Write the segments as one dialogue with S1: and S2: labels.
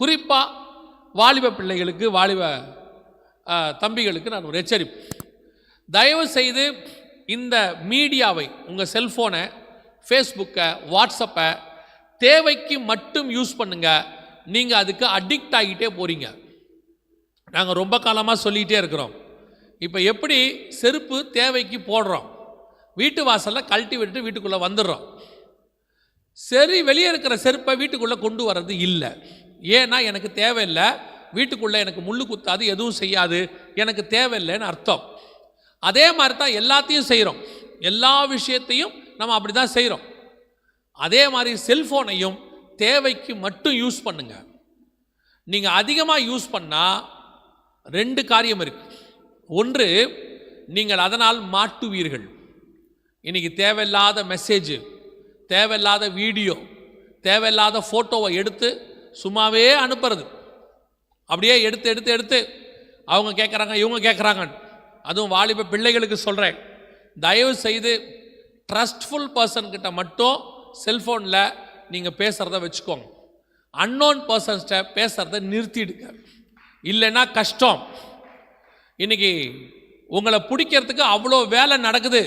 S1: குறிப்பாக வாலிப பிள்ளைகளுக்கு வாலிப தம்பிகளுக்கு நான் ஒரு எச்சரிப்பு. தயவு செய்து இந்த மீடியாவை உங்கள் செல்ஃபோனை ஃபேஸ்புக்கை வாட்ஸ்அப்பை தேவைக்கு மட்டும் யூஸ் பண்ணுங்கள் நீங்கள் அதுக்கு அடிக்ட் ஆகிட்டே போகிறீங்க நாங்கள் ரொம்ப காலமாக சொல்லிகிட்டே இருக்கிறோம். இப்போ எப்படி செருப்பு தேவைக்கு போடுறோம்? வீட்டு வாசலில் கழட்டி விட்டுட்டு வீட்டுக்குள்ளே வந்துடுறோம். சரி வெளியே இருக்கிற செருப்பை வீட்டுக்குள்ளே கொண்டு வர்றது இல்லை. ஏன்னா எனக்கு தேவையில்லை. வீட்டுக்குள்ளே எனக்கு முள்ளு குத்தாது எதுவும் செய்யாது. எனக்கு தேவையில்லைன்னு அர்த்தம். அதே மாதிரி தான் எல்லாத்தையும் செய்கிறோம் எல்லா விஷயத்தையும் நம்ம அப்படி தான் செய்கிறோம் அதே மாதிரி செல்ஃபோனையும் தேவைக்கு மட்டும் யூஸ் பண்ணுங்க. நீங்கள் அதிகமாக யூஸ் பண்ணால் ரெண்டு காரியம் இருக்குது ஒன்று நீங்கள் அதனால் மாட்டுவீர்கள். இன்றைக்கி தேவையில்லாத மெசேஜு தேவையில்லாத வீடியோ தேவையில்லாத ஃபோட்டோவை எடுத்து சும்மாவே அனுப்புறது. அப்படியே எடுத்து எடுத்து எடுத்து அவங்க கேட்குறாங்க இவங்க கேட்குறாங்க அதுவும் வாலிப பிள்ளைகளுக்கு சொல்கிறேன் தயவு செய்து ட்ரஸ்ட்ஃபுல் பர்சன்கிட்ட மட்டும் செல்ஃபோனில் நீங்கள் பேசுகிறத வச்சுக்கோங்க. அன்னோன் பர்சன்ஸ்கிட்ட பேசுகிறத நிறுத்திடுங்க. இல்லைன்னா கஷ்டம். இன்னைக்கு உங்களை பிடிக்கிறதுக்கு அவ்வளோ வேலை நடக்குது.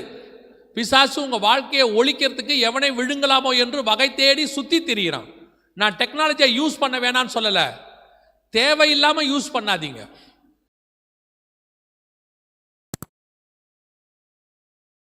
S1: பிசாசு உங்கள் வாழ்க்கையை ஒழிக்கிறதுக்கு எவனை விழுங்கலாமோ என்று வகை தேடி சுற்றி திரிகிறான் நான் டெக்னாலஜியை யூஸ் பண்ண வேணான்னு சொல்லலை. தேவையில்லாமல் யூஸ் பண்ணாதீங்க.